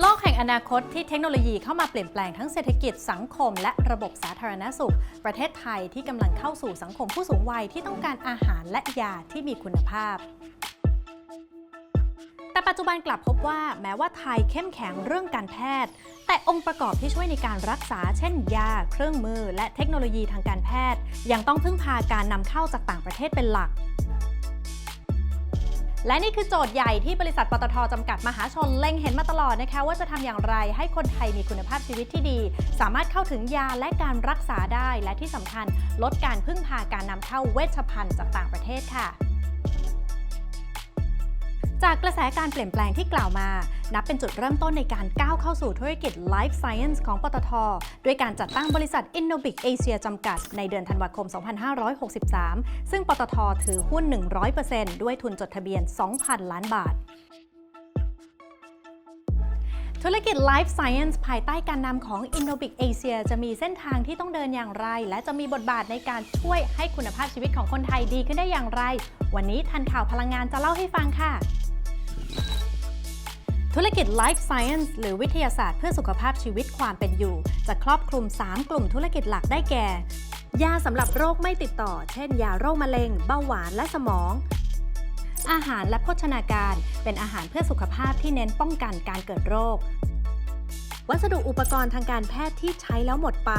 โลกแห่งอนาคตที่เทคโนโลยีเข้ามาเปลี่ยนแปลงทั้งเศรษฐกิจสังคม และระบบสาธารณสุข ประเทศไทยที่กำลังเข้าสู่สังคมผู้สูงวัยที่ต้องการอาหารและยาที่มีคุณภาพ แต่ปัจจุบันกลับพบว่าแม้ว่าไทยเข้มแข็งเรื่องการแพทย์ แต่องค์ประกอบที่ช่วยในการรักษา เช่น ยา เครื่องมือ และเทคโนโลยีทางการแพทย์ ยังต้องพึ่งพาการนำเข้าจากต่างประเทศเป็นหลัก และนี่คือโจทย์ใหญ่ที่บริษัทปตทจำกัดมหาชนเล็งเห็นมาตลอดนะคะ ว่าจะทำอย่างไรให้คนไทยมีคุณภาพชีวิตที่ดี สามารถเข้าถึงยาและการรักษาได้ และที่สำคัญลดการพึ่งพาการนำเข้าเวชภัณฑ์จากต่างประเทศค่ะ จากกระแสการเปลี่ยนแปลงที่กล่าวมา นับเป็นจุดเริ่มต้นในการก้าวเข้าสู่ธุรกิจ Life Science ของปตท ด้วยการจัดตั้งบริษัท Innobic Asia จำกัด ในเดือนธันวาคม 2563 ซึ่งปตทถือหุ้น 100%ด้วยทุนจดทะเบียน 2,000 ล้านบาทธุรกิจ Life Science ภายใต้การนำของ Innobic Asia จะมีเส้นทางที่ต้องเดินอย่างไร และจะมีบทบาทในการช่วยให้คุณภาพชีวิตของคนไทยดีขึ้นได้อย่างไร วันนี้ทันข่าวพลังงานจะเล่าให้ฟังค่ะ ธุรกิจ Life Science หรือวิทยาศาสตร์เพื่อสุขภาพชีวิตความเป็นอยู่ จะครอบคลุม 3 กลุ่มธุรกิจหลักได้แก่ ยาสำหรับโรคไม่ติดต่อ เช่น ยาโรคมะเร็ง เบาหวานและสมอง อาหารและโภชนาการ เป็นอาหารเพื่อสุขภาพที่เน้นป้องกันการเกิดโรค วัสดุอุปกรณ์ทางการแพทย์ที่ใช้แล้วหมดไป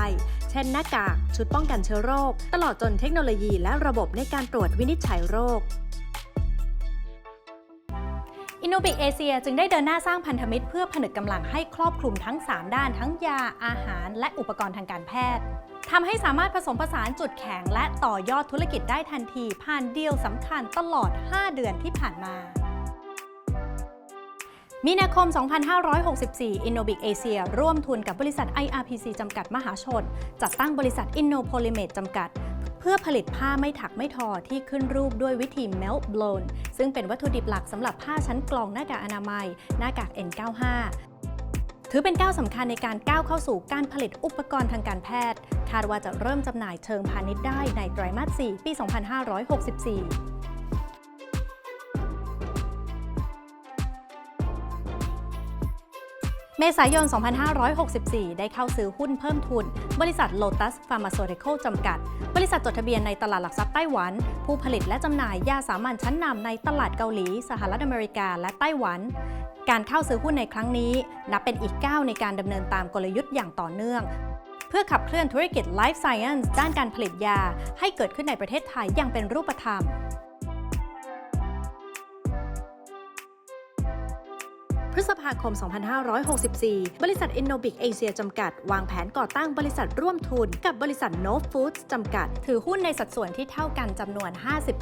เช่น หน้ากาก ชุดป้องกันเชื้อโรค ตลอดจนเทคโนโลยีและระบบในการตรวจวินิจฉัยโรค อินโนบิเอเชียจึงได้เดินหน้าสร้างพันธมิตรเพื่อผนึกกำลังให้ครอบคลุมทั้ง 3 ด้านทั้งยาอาหาร และอุปกรณ์ทางการแพทย์ทำให้สามารถผสมผสานจุดแข็งและต่อยอดธุรกิจได้ทันที ผ่านดีลสำคัญตลอด 5 เดือนที่ผ่านมามีนาคม 2564 Innobic Asia ร่วมทุนกับบริษัท IRPC จำกัดมหาชน จัดตั้งบริษัท Innopolymed จำกัด พื่อผลิตผ้าไม่ถักไม่ทอที่ขึ้นรูปด้วยวิธี melt blown ซึ่งเป็นวัตถุดิบหลักสำหรับผ้าชั้นกลองหน้ากากอนามัย หน้ากาก N95 ถือเป็นก้าวสำคัญในการก้าวเข้าสู่การผลิตอุปกรณ์ทางการแพทย์ คาดว่าจะเริ่มจำหน่ายเชิงพาณิชย์ได้ในไตรมาส 4 ปี 2564 เมษายน 2564 ได้เข้าซื้อหุ้นเพิ่มทุน บริษัท Lotus Pharmaceutical จำกัด บริษัทจดทะเบียนในตลาดหลักทรัพย์ไต้หวัน ผู้ผลิตและจำหน่ายยาสามัญชั้นนำในตลาดเกาหลี สหรัฐอเมริกา และไต้หวัน การเข้าซื้อหุ้นในครั้งนี้ นับเป็นอีกก้าวในการดำเนินตามกลยุทธ์อย่างต่อเนื่อง เพื่อขับเคลื่อนธุรกิจ Life Science ด้านการผลิตยา ให้เกิดขึ้นในประเทศไทยอย่างเป็นรูปธรรม พฤษภาคม 2564 บริษัท Innobic Asia จำกัด วางแผนก่อตั้งบริษัทร่วมทุน กับบริษัท No Foods จำกัด ถือหุ้นในสัดส่วนที่เท่ากันจำนวน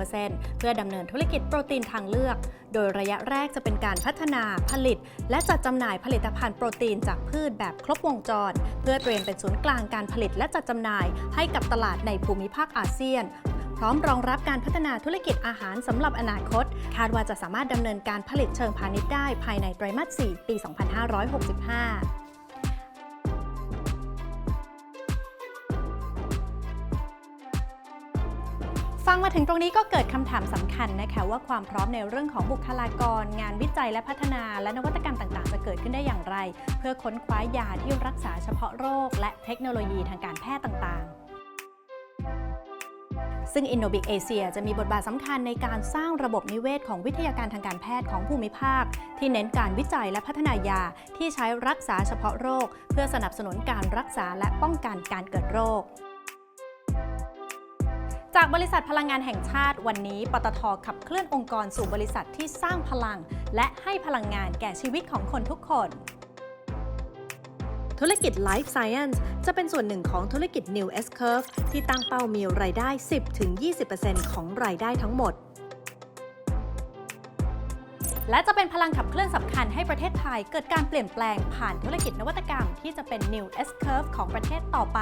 50%เพื่อดำเนินธุรกิจโปรตีนทางเลือก โดยระยะแรกจะเป็นการพัฒนาผลิต และจัดจำหน่ายผลิตภัณฑ์โปรตีนจากพืชแบบครบวงจร เพื่อเตรียมเป็นศูนย์กลางการผลิตและจัดจำหน่าย ให้กับตลาดในภูมิภาคอาเซียน ร้อมรองรับการพัฒนาธุรกิจอาหารสำหรับอนาคต คาดว่าจะสามารถดำเนินการผลิตเชิงพาณิชย์ได้ภายในไตรมาส 4 ปี 2565ฟังมาถึงตรงนี้ก็เกิดคำถามสำคัญนะคะว่าความพร้อมในเรื่องของบุคลากร งานวิจัยและพัฒนา และนวัตกรรมต่างๆ จะเกิดขึ้นได้อย่างไร เพื่อค้นคว้ายาที่รักษาเฉพาะโรค และเทคโนโลยีทางการแพทย์ต่างๆ ซึ่ง Innobic Asia จะมีบทบาทสำคัญในการสร้างระบบนิเวศของวิทยาการทางการแพทย์ของภูมิภาค ที่เน้นการวิจัยและพัฒนายาที่ใช้รักษาเฉพาะโรค เพื่อสนับสนุนการรักษาและป้องกันการเกิดโรคจากบริษัทพลังงานแห่งชาติวันนี้ ปตทขับเคลื่อนองค์กรสู่บริษัทที่สร้างพลัง และให้พลังงานแก่ชีวิตของคนทุกคน ธุรกิจ Life Science จะเป็นส่วนหนึ่งของธุรกิจ New S Curve ที่ตั้งเป้ามีรายได้ 10-20%ของรายได้ทั้งหมด และจะเป็นพลังขับเคลื่อนสำคัญให้ประเทศไทยเกิดการเปลี่ยนแปลงผ่านธุรกิจนวัตกรรมที่จะเป็น New S Curve ของประเทศต่อไป